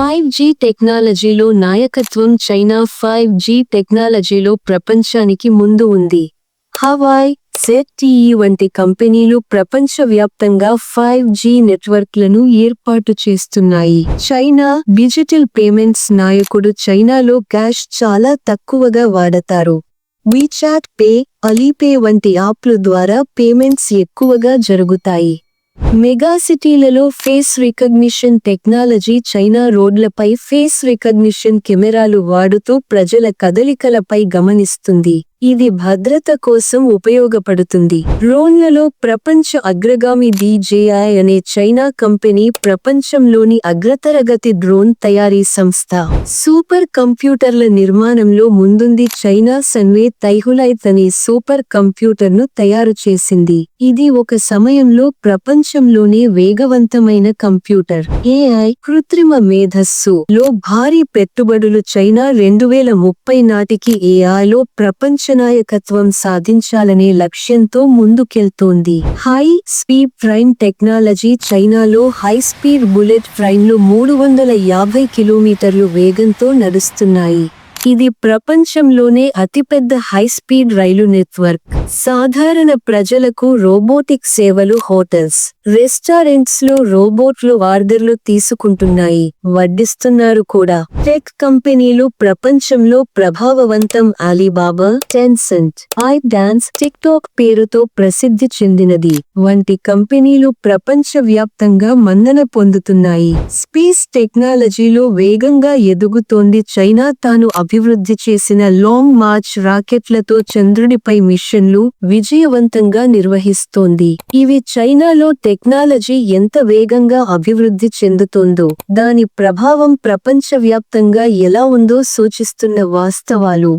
Five G టెక్నాలజీలో నాయకత్వం China five G టెక్నాలజీలో ప్రపంచానికి ముందు ఉంది. హవాయ్ ZTE వంటి కంపెనీలు ప్రపంచవ్యాప్తంగా ఫైవ్ జీ నెట్వర్క్లను ఏర్పాటు చేస్తున్నాయి. చైనా డిజిటల్ పేమెంట్స్ నాయకుడు చైనాలో క్యాష్ చాలా తక్కువగా వాడతారు. వీచాట్ పే అలీపే వంటి యాప్లు ద్వారా పేమెంట్స్ ఎక్కువగా జరుగుతాయి. మెగా సిటీలలో ఫేస్ రికగ్నిషన్ టెక్నాలజీ చైనా రోడ్లపై ఫేస్ రికగ్నిషన్ కెమెరాలు వాడుతూ ప్రజల కదలికలపై గమనిస్తుంది. ఇది భద్రత కోసం ఉపయోగపడుతుంది. డ్రోన్లలో ప్రపంచ అగ్రగామి డిజేఐ అనే చైనా కంపెనీ ప్రపంచంలోని అగ్రతరగతి డ్రోన్ తయారీ సంస్థ. సూపర్ కంప్యూటర్ల నిర్మాణంలో ముందుంది చైనా సన్వే తైహులైత్ అనే సూపర్ కంప్యూటర్ను తయారు చేసింది. ఇది ఒక సమయంలో ప్రపంచంలోనే వేగవంతమైన కంప్యూటర్. ఏఐ కృత్రిమ మేధస్సు లో భారీ పెట్టుబడులు చైనా రెండు వేల ముప్పై నాటికి ఏఐలో ప్రపంచ నాయకత్వం సాధించాలనే లక్ష్యంతో ముందుకెళ్తోంది. హై స్పీడ్ ట్రైన్ టెక్నాలజీ చైనాలో హై స్పీడ్ బుల్లెట్ ట్రైన్లు మూడు వందల యాభై కిలోమీటర్లు వేగంతో నడుస్తున్నాయి. ఇది ప్రపంచంలోనే అతిపెద్ద హై స్పీడ్ రైలు నెట్వర్క్. సాధారణ ప్రజలకు రోబోటిక్ సేవలు హోటల్స్ రెస్టారెంట్స్లో రోబోట్లు ఆర్డర్లు తీసుకుంటున్నాయి వడ్డిస్తున్నారు కూడా. టెక్ కంపెనీలు ప్రపంచంలో ప్రభావవంతం అలీబాబా టెన్సెంట్ ఐ డాన్స్ టిక్ టాక్ పేరుతో ప్రసిద్ధి చెందినది. వంటి కంపెనీలు ప్రపంచ వ్యాప్తంగా మన్నన పొందుతున్నాయి. స్పేస్ టెక్నాలజీలో వేగంగా ఎదుగుతోంది చైనా తాను అభివృద్ధి చేసిన లాంగ్ మార్చ్ రాకెట్లతో చంద్రుడిపై మిషన్లు విజయవంతంగా నిర్వహిస్తోంది. ఇవి చైనాలో టెక్నాలజీ ఎంత వేగంగా అభివృద్ధి చెందుతోందో దాని ప్రభావం ప్రపంచవ్యాప్తంగా ఎలా ఉందో సూచిస్తున్న వాస్తవాలు.